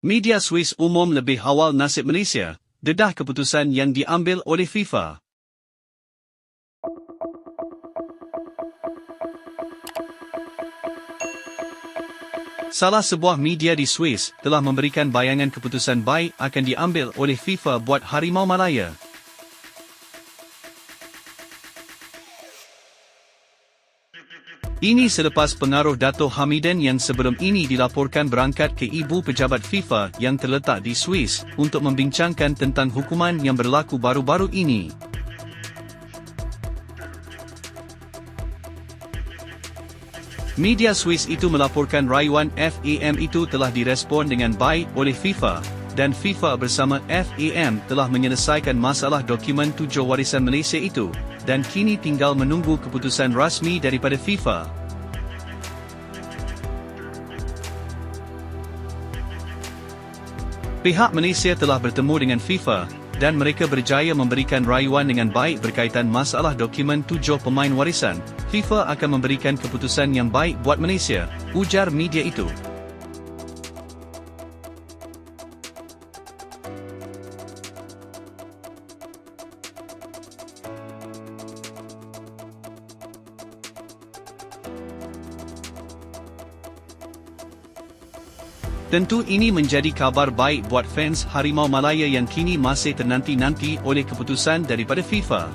Media Swiss umum lebih awal nasib Malaysia, dedah keputusan yang diambil oleh FIFA. Salah sebuah media di Swiss telah memberikan bayangan keputusan baik akan diambil oleh FIFA buat Harimau Malaya. Ini selepas pengaruh Dato' Hamiden yang sebelum ini dilaporkan berangkat ke ibu pejabat FIFA yang terletak di Swiss untuk membincangkan tentang hukuman yang berlaku baru-baru ini. Media Swiss itu melaporkan rayuan FAM itu telah direspon dengan baik oleh FIFA dan FIFA bersama FAM telah menyelesaikan masalah dokumen tujuh warisan Malaysia itu dan kini tinggal menunggu keputusan rasmi daripada FIFA. Pihak Malaysia telah bertemu dengan FIFA dan mereka berjaya memberikan rayuan dengan baik berkaitan masalah dokumen tujuh pemain warisan. FIFA akan memberikan keputusan yang baik buat Malaysia, ujar media itu. Tentu ini menjadi kabar baik buat fans Harimau Malaya yang kini masih ternanti-nanti oleh keputusan daripada FIFA.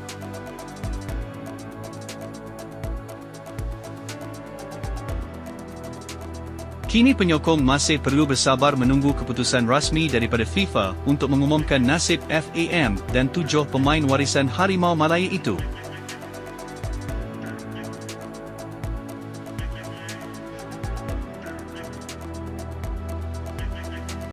Kini penyokong masih perlu bersabar menunggu keputusan rasmi daripada FIFA untuk mengumumkan nasib FAM dan tujuh pemain warisan Harimau Malaya itu.